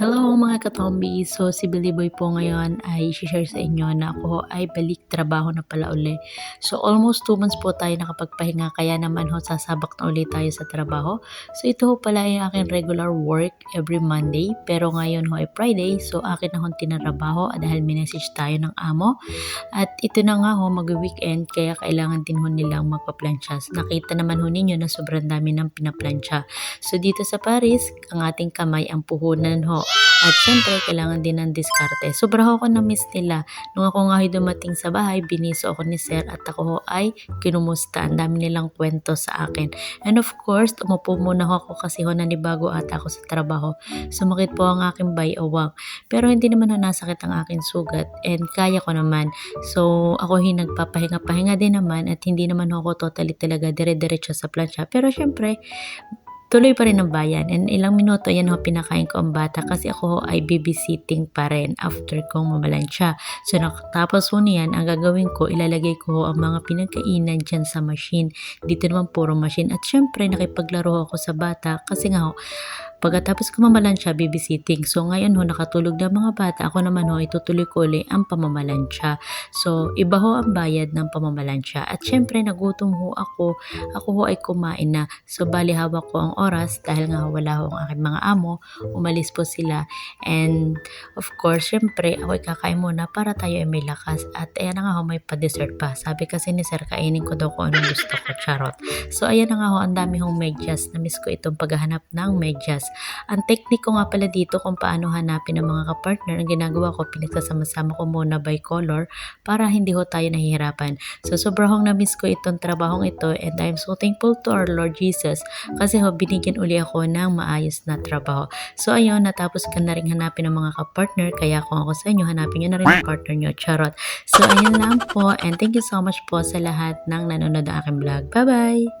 Hello mga katombi! So si Billy Boy po ngayon ay share sa inyo na ako ay balik trabaho na pala uli. So almost 2 months po tayo nakapagpahinga kaya naman ho sasabak na ulit tayo sa trabaho. So ito ho pala ay aking regular work every Monday pero ngayon ho ay Friday so akin na ho tinarabaho dahil minessage tayo ng amo. At ito na nga ho mag-weekend kaya kailangan din ho nilang magpa-plancha. Nakita naman ho ninyo na sobrang dami ng pinaplansya. So dito sa Paris, ang ating kamay ang puhunan ho. At syempre, kailangan din ng diskarte. Sobra ako na-miss nila. Nung ako nga dumating sa bahay, biniso ako ni Sir at ako ay kinumusta. Ang dami nilang kwento sa akin. And of course, umupo muna ako kasi ho nanibago ata ako sa trabaho. Sumakit po ang aking bayawang. Pero hindi naman ho nasakit ang aking sugat and kaya ko naman. So, ako hin nagpapahinga-pahinga din naman at hindi naman ako totally talaga dire-diretso sa plancha. Pero syempre, tuloy pa rin ang bayan. And ilang minuto, yan ho, pinakain ko ang bata kasi ako ho ay babysitting pa rin after kong mamalansya. So, nakatapos ho niyan, ang gagawin ko, ilalagay ko ho ang mga pinagkainan dyan sa machine. Dito naman puro machine. At syempre, nakipaglaro ako sa bata kasi nga ho, Pagkatapos ko mamalansya, babysitting. So ngayon ho, nakatulog na mga bata. Ako naman ho, itutuloy ko uli ang pamamalansya. So iba ho ang bayad ng pamamalansya. At syempre, nagutom ho ako. Ako ho ay kumain na. So bali hawak ko ang oras dahil nga wala ho ang aking mga amo. Umalis po sila. And of course, syempre, ako ay kakain muna para tayo ay may lakas. At ayan na nga ho, may pa-dessert pa. Sabi kasi ni Sir, kainin ko daw kung anong gusto ko. Charot. So ayan na nga ho, ang dami hong medyas. Namiss ko itong paghahanap ng medyas. Ang technique ko nga pala dito kung paano hanapin ang mga kapartner, ang ginagawa ko, pinagsasama-sama ko muna by color para hindi ho tayo nahihirapan. So sobrang na-miss ko itong trabahong ito and I'm so thankful to our Lord Jesus kasi ho, binigyan uli ako ng maayos na trabaho. So ayun, natapos ka na rin hanapin ang mga kapartner, kaya kung ako sa inyo, hanapin nyo na rin ang partner nyo, charot. So ayun lang po and thank you so much po sa lahat ng nanonood ng aking vlog. Bye-bye!